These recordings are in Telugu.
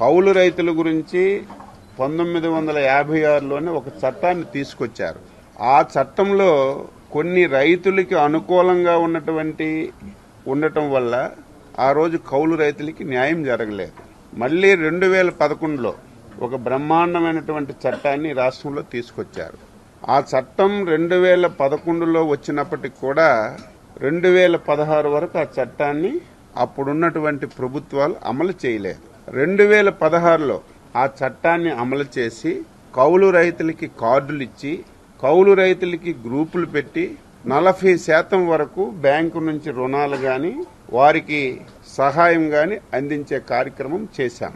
కౌలు రైతుల గురించి పంతొమ్మిది వందల యాభై ఆరులోనే ఒక చట్టాన్ని తీసుకొచ్చారు. ఆ చట్టంలో కొన్ని రైతులకి అనుకూలంగా ఉన్నటువంటి ఉండటం వల్ల ఆ రోజు కౌలు రైతులకి న్యాయం జరగలేదు. మళ్ళీ రెండు వేల పదకొండులో ఒక బ్రహ్మాండమైనటువంటి చట్టాన్ని రాష్ట్రంలో తీసుకొచ్చారు. ఆ చట్టం రెండు వేల పదకొండులో వచ్చినప్పటికి కూడా రెండు వేల పదహారు వరకు ఆ చట్టాన్ని అప్పుడున్నటువంటి ప్రభుత్వాలు అమలు చేయలేదు. రెండు వేల పదహారులో ఆ చట్టాన్ని అమలు చేసి కౌలు రైతులకి కార్డులు ఇచ్చి కౌలు రైతులకి గ్రూపులు పెట్టి నలభై శాతం వరకు బ్యాంకు నుంచి రుణాలు కానీ వారికి సహాయం కానీ అందించే కార్యక్రమం చేశాం.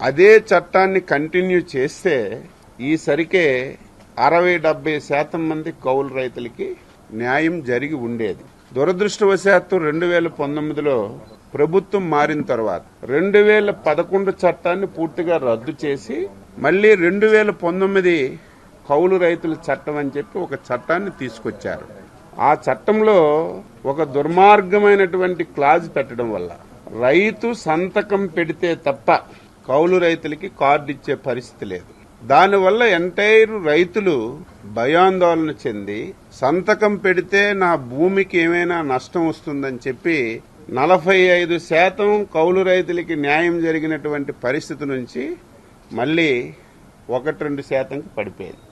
అదే చట్టాన్ని కంటిన్యూ చేస్తే ఈసరికే అరవై డెబ్బై శాతం మంది కౌలు రైతులకి న్యాయం జరిగి ఉండేది. దురదృష్టవశాత్తు రెండు వేల పంతొమ్మిదిలో ప్రభుత్వం మారిన తర్వాత రెండు వేల పదకొండు చట్టాన్ని పూర్తిగా రద్దు చేసి మళ్ళీ రెండు వేల పంతొమ్మిది కౌలు రైతుల చట్టం అని చెప్పి ఒక చట్టాన్ని తీసుకొచ్చారు. ఆ చట్టంలో ఒక దుర్మార్గమైనటువంటి క్లాజ్ పెట్టడం వల్ల రైతు సంతకం పెడితే తప్ప కౌలు రైతులకి కార్డు ఇచ్చే పరిస్థితి లేదు. దానివల్ల ఎంటైర్ రైతులు భయాందోళన చెంది సంతకం పెడితే నా భూమికి ఏమైనా నష్టం వస్తుందని చెప్పి నలభై ఐదు శాతం కౌలు రైతులకి న్యాయం జరిగినటువంటి పరిస్థితి నుంచి మళ్ళీ ఒకటి రెండు శాతంకి పడిపోయింది.